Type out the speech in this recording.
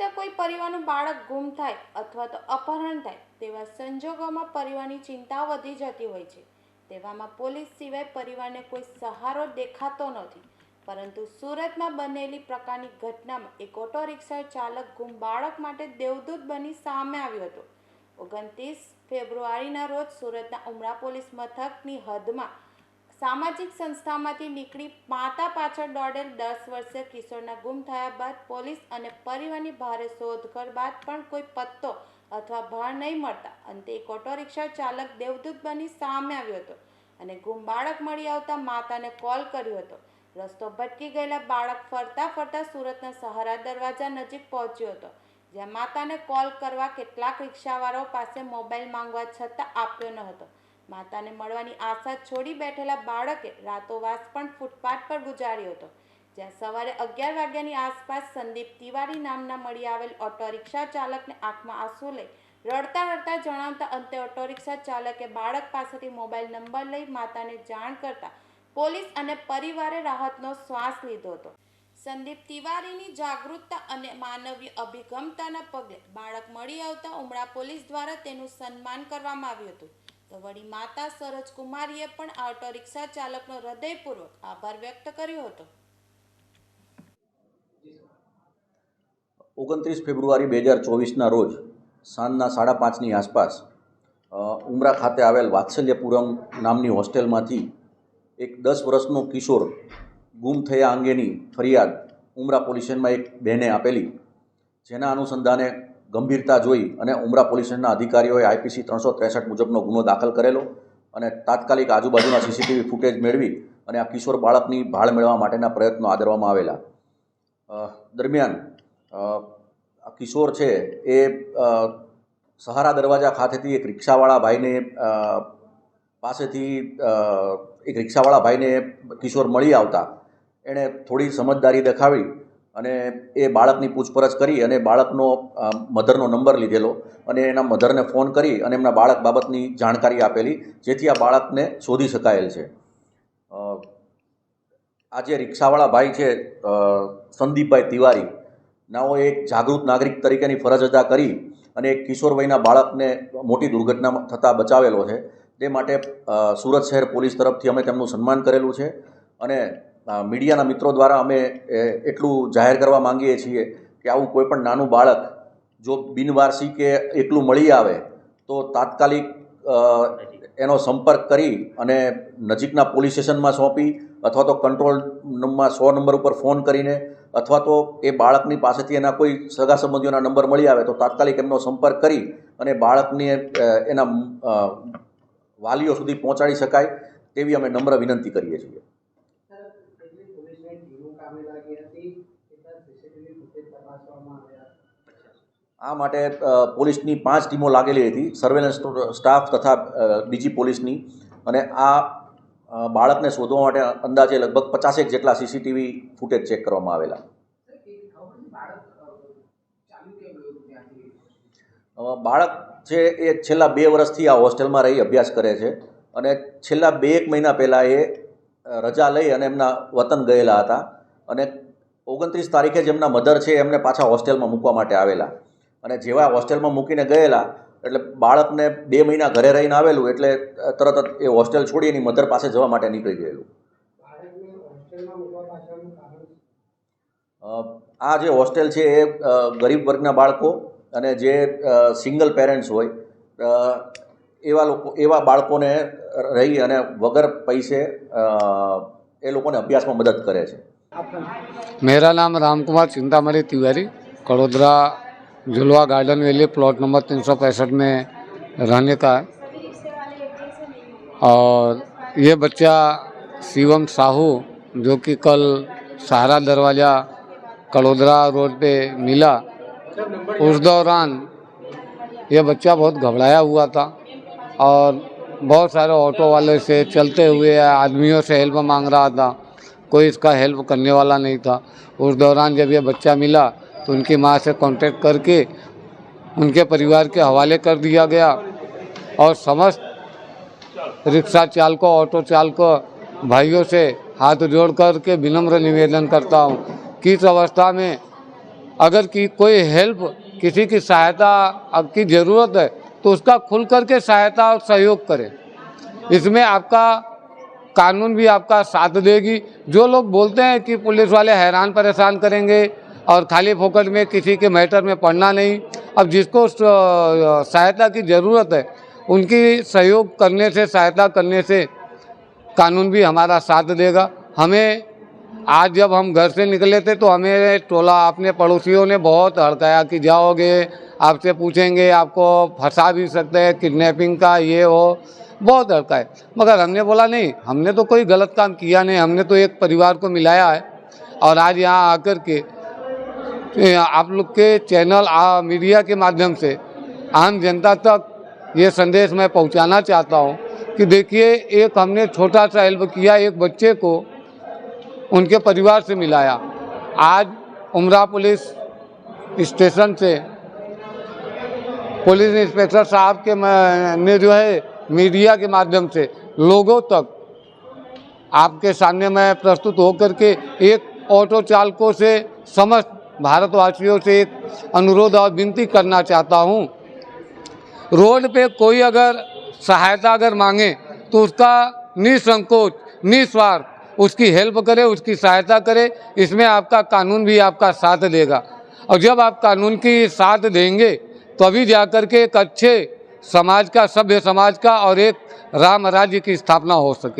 રીતે કોઈ પરિવારનું બાળક ગુમ થાય અથવા તો અપહરણ થાય તેવા સંજોગોમાં પરિવારની ચિંતા વધી જતી હોય છે. તેવામાં પોલીસ સિવાય પરિવારને કોઈ સહારો દેખાતો નથી. પરંતુ સુરતમાં બનેલી પ્રકારની ઘટનામાં એક ઓટો રિક્ષા ચાલક ગુમ બાળક માટે દેવદૂત બની સામે આવ્યો હતો. ઓગણત્રીસ ફેબ્રુઆરીના રોજ સુરતના ઉમરા પોલીસ મથકની હદમાં સામાજિક સંસ્થામાંથી નીકળી માતા પાછળ દોડેલ દસ વર્ષે કિશોરના ગુમ થયા બાદ પોલીસ અને પરિવારની ભારે શોધખોળ બાદ પણ કોઈ પત્તો અથવા ભાર નહીં મળતા. અંતે એક ઓટો રિક્ષા ચાલક દેવદૂત બની સામે આવ્યો હતો અને ગુમ બાળક મળી આવતા માતાને કોલ કર્યો હતો. રસ્તો ભટકી ગયેલા બાળક ફરતા ફરતા સુરતના સહારા દરવાજા નજીક પહોંચ્યો હતો, જ્યાં માતાને કોલ કરવા કેટલાક રિક્ષાવાળાઓ પાસે મોબાઈલ માંગવા છતાં આપ્યો ન હતો. માતાને મળવાની આશા છોડી બેઠેલા બાળકે રાતોવાસ પણ ફૂટપાથ પર ગુજાર્યો હતો, જ્યાં સવારે અગિયાર વાગ્યાની આસપાસ સંદીપ તિવારી નામના મળી આવેલ ઓટો રિક્ષા ચાલકને આંખમાં આંસુ લઈ રડતા રડતા જણાવતા અંતે ઓટો રિક્ષા ચાલકે બાળક પાસેથી મોબાઈલ નંબર લઈ માતાને જાણ કરતા પોલીસ અને પરિવારે રાહતનો શ્વાસ લીધો હતો. સંદીપ તિવારીની જાગૃતતા અને માનવીય અભિગમતાના પગલે બાળક મળી આવતા ઉમરા પોલીસ દ્વારા તેનું સન્માન કરવામાં આવ્યું હતું. તો વળી માતા સરોજ કુમારીએ પણ આ ઓટો રિક્ષા ચાલકનો હૃદયપૂર્વક આભાર વ્યક્ત કર્યો હતો. ઓગણત્રીસ ફેબ્રુઆરી બે હજાર ચોવીસના રોજ સાંજના સાડા પાંચની આસપાસ ઉમરા ખાતે આવેલ વાત્સલ્યપુરમ નામની હોસ્ટેલમાંથી એક દસ વર્ષનો કિશોર ગુમ થયા અંગેની ફરિયાદ ઉમરા પોલીસમાં એક બહેને આપેલી, જેના અનુસંધાને ગંભીરતા જોઈ અને ઉમરા પોલીસ અધિકારીઓએ આઈપીસી ત્રણસો ત્રેસઠ મુજબનો ગુનો દાખલ કરેલો અને તાત્કાલિક આજુબાજુના સીસીટીવી ફૂટેજ મેળવી અને આ કિશોર બાળકની ભાળ મેળવવા માટેના પ્રયત્નો આદરવામાં આવેલા. દરમિયાન આ કિશોર છે એ સહારા દરવાજા ખાતેથી એક રિક્ષાવાળા ભાઈને પાસેથી એક રિક્ષાવાળા ભાઈને કિશોર મળી આવતા. એણે થોડી સમજદારી દેખાવી અને એ બાળકની પૂછપરછ કરી અને બાળકનો મધરનો નંબર લીધેલો અને એના મધરને ફોન કરી અને એમના બાળક બાબતની જાણકારી આપેલી, જેથી આ બાળકને શોધી શકાયેલ છે. આ જે રિક્ષાવાળા ભાઈ છે સંદીપભાઈ તિવારી, નાઓ એક જાગૃત નાગરિક તરીકેની ફરજ અદા કરી અને એક કિશોર વયના બાળકને મોટી દુર્ઘટના થતાં બચાવેલો છે. તે માટે સુરત શહેર પોલીસ તરફથી અમે તેમનું સન્માન કરેલું છે અને મીડિયાના મિત્રો દ્વારા અમે એટલું જાહેર કરવા માંગીએ છીએ કે આવું કોઈપણ નાનું બાળક જો બિનવારસી કે એકલું મળી આવે, તો તાત્કાલિક એનો સંપર્ક કરી અને નજીકના પોલીસ સ્ટેશનમાં સોંપી અથવા તો કંટ્રોલ રૂમમાં સો નંબર ઉપર ફોન કરીને અથવા તો એ બાળકની પાસેથી એના કોઈ સગા સંબંધીઓના નંબર મળી આવે, તો તાત્કાલિક એમનો સંપર્ક કરી અને બાળકને એના વાલીઓ સુધી પહોંચાડી શકાય તેવી અમે નમ્ર વિનંતી કરીએ છીએ સર કેટલી પોલીસની ટીમો કામે લાગી હતી કેટલા સીસીટીવી ફૂટેજ તપાસવામાં આવ્યા આ માટે પોલીસની પાંચ ટીમો લાગેલી હતી. સર્વેલન્સ સ્ટાફ તથા બીજી પોલીસની. અને આ બાળકને શોધવા માટે અંદાજે લગભગ પચાસેક જેટલા સીસીટીવી ફૂટેજ ચેક કરવામાં આવેલા. બાળક છે એ છેલ્લા બે વર્ષથી આ હોસ્ટેલમાં રહી અભ્યાસ કરે છે. અને છેલ્લા બે એક મહિના પહેલાં એ રજા લઈ અને એમના વતન ગયેલા હતા. અને ઓગણત્રીસ તારીખે જ એમના મધર છે એમને પાછા હોસ્ટેલમાં મૂકવા માટે આવેલા. અને જેવા હોસ્ટેલમાં મૂકીને ગયેલા, એટલે બાળકને બે મહિના ઘરે રહીને આવેલું, એટલે તરત જ એ હોસ્ટેલ છોડી એની મધર પાસે જવા માટે નીકળી ગયેલું. આ જે હોસ્ટેલ છે એ ગરીબ વર્ગના બાળકો અને જે સિંગલ પેરેન્ટ્સ હોય એવા લોકો, એવા બાળકોને રહી અને વગર પૈસે એ લોકોને અભ્યાસમાં મદદ કરે છે. મેરા નામ રામકુમાર ચિંતામણી તિવારી, કડોદરા झुलवा गार्डन वैली प्लॉट नंबर तीन सौ पैंसठ में रहने का है। और ये बच्चा शिवम साहू, जो कि कल सहारा दरवाज़ा कड़ोदरा रोड पे मिला, उस दौरान ये बच्चा बहुत घबराया हुआ था और बहुत सारे ऑटो वाले से चलते हुए आदमियों से हेल्प मांग रहा था, कोई इसका हेल्प करने वाला नहीं था। उस दौरान जब ये बच्चा मिला तो उनकी माँ से कांटेक्ट करके उनके परिवार के हवाले कर दिया गया और समस्त रिक्शा चालकों, ऑटो चालकों भाइयों से हाथ जोड़ कर के विनम्र निवेदन करता हूँ कि इस अवस्था में अगर की कोई हेल्प किसी की सहायता आपकी ज़रूरत है तो उसका खुल करके सहायता और सहयोग करें। इसमें आपका कानून भी आपका साथ देगी। जो लोग बोलते हैं कि पुलिस वाले हैरान परेशान करेंगे और खाली फोकट में किसी के मैटर में पढ़ना नहीं। अब जिसको सहायता की ज़रूरत है, उनकी सहयोग करने से, सहायता करने से कानून भी हमारा साथ देगा। हमें, आज जब हम घर से निकले थे तो हमें टोला अपने पड़ोसियों ने बहुत हड़काया कि जाओगे, आपसे पूछेंगे, आपको फंसा भी सकते हैं, किडनैपिंग का ये हो बहुत हड़काए। मगर हमने बोला, नहीं, हमने तो कोई गलत काम किया नहीं, हमने तो एक परिवार को मिलाया है। और आज यहाँ आकर के आप लोग के चैनल आ, मीडिया के माध्यम से आम जनता तक ये संदेश मैं पहुंचाना चाहता हूँ कि देखिए एक हमने छोटा सा हेल्प किया एक बच्चे को उनके परिवार से मिलाया। आज उमरा पुलिस स्टेशन से पुलिस इंस्पेक्टर साहब के ने जो है मीडिया के माध्यम से लोगों तक आपके सामने मैं प्रस्तुत होकर के एक ऑटो चालकों से समस्त भारतवासियों से अनुरोध और विनती करना चाहता हूँ। रोड पे कोई अगर सहायता अगर मांगे तो उसका निसंकोच, निस्वार्थ, उसकी हेल्प करे, उसकी सहायता करे, इसमें आपका कानून भी आपका साथ देगा। और जब आप कानून की साथ देंगे, तभी तो जाकर के एक अच्छे समाज का, सभ्य समाज का और एक राम राज्य की स्थापना हो सके।